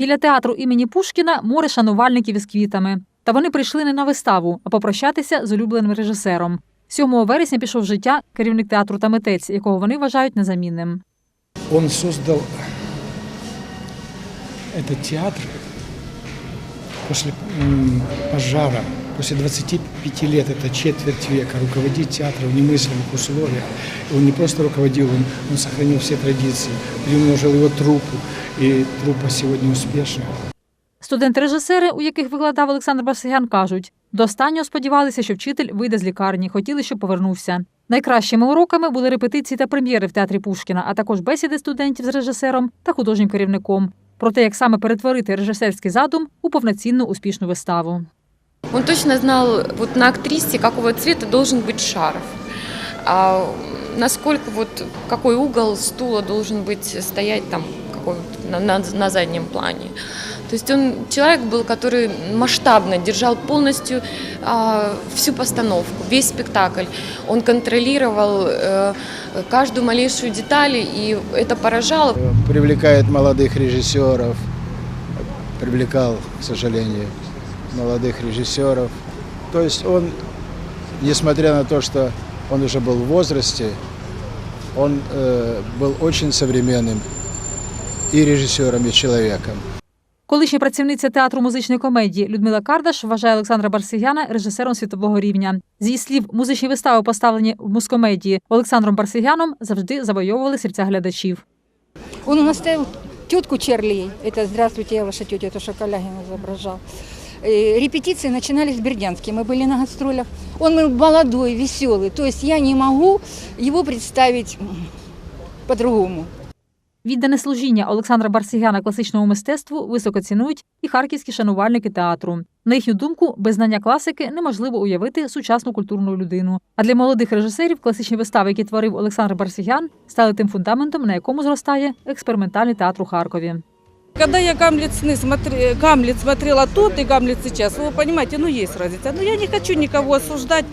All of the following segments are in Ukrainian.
Біля театру імені Пушкіна море шанувальників із квітами. Та вони прийшли не на виставу, а попрощатися з улюбленим режисером. 7 вересня пішов в життя керівник театру та митець, якого вони вважають незамінним. Он создал цей театр після пожара, после 25 лет, это четверть века, руководить театром в немыслимых условиях. И Он не просто руководил, он, он сохранил все традиции, приумножил его труппу, и труппа сегодня успешна. Студенти-режисери, у яких викладав Олександр Барсигян, кажуть, до останнього сподівалися, що вчитель вийде з лікарні, хотіли, щоб повернувся. Найкращими уроками були репетиції та прем'єри в театрі Пушкіна, а також бесіди студентів з режисером та художнім керівником. Про те, як саме перетворити режисерський задум у повноцінну успішну виставу. Он точно знал вот на актрисе, какого цвета должен быть шарф. А насколько вот какой угол стула должен быть стоять там на, на, на заднем плане. То есть он человек был, который масштабно держал полностью а, всю постановку, весь спектакль. Он контролировал э, каждую малейшую деталь, и это поражало. привлекает молодых режиссеров, привлекал, к сожалению, молодых режиссеров. То есть он, несмотря на то, что он уже был в возрасте, он э, был очень современным и режиссером, и человеком. Колишня працівниця театру музичної комедії Людмила Кардаш вважає Олександра Барсигяна режисером світового рівня. З її слів, музичні вистави, поставлені в музкомедії Олександром Барсигяном, завжди завойовували серця глядачів. Он у нас ставил тетку Чарли, это «Здравствуйте, я ваша тетя», это Шоколягин изображал. Э, Репетиции начинались в Бердянске, мы были на гастролях. Он был молодой, веселый, то есть я не могу его представить м, по-другому. Віддане служіння Олександра Барсигяна класичному мистецтву високо цінують і харківські шанувальники театру. На їхню думку, без знання класики неможливо уявити сучасну культурну людину. А для молодих режисерів класичні вистави, які творив Олександр Барсигян, стали тим фундаментом, на якому зростає експериментальний театр у Харкові. Когда я Гамлет сны смотре- Гамлет смотрела тот и Гамлет сейчас, вы понимаете, ну есть разница. Но я не хочу никого осуждать,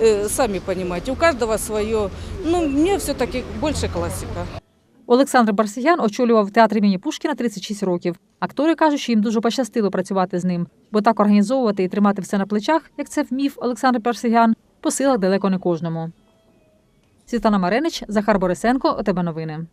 э, сами понимаете, у каждого свое. Ну, мне все-таки больше классика. Олександр Барсигян очолював театр імені Пушкіна 36 років. Актори кажуть, що їм дуже пощастило працювати з ним, бо так організовувати і тримати все на плечах, як це вмів Олександр Барсигян, по силах далеко не кожному. Світлана Маренич, Захар Борисенко, ОТБ Новини.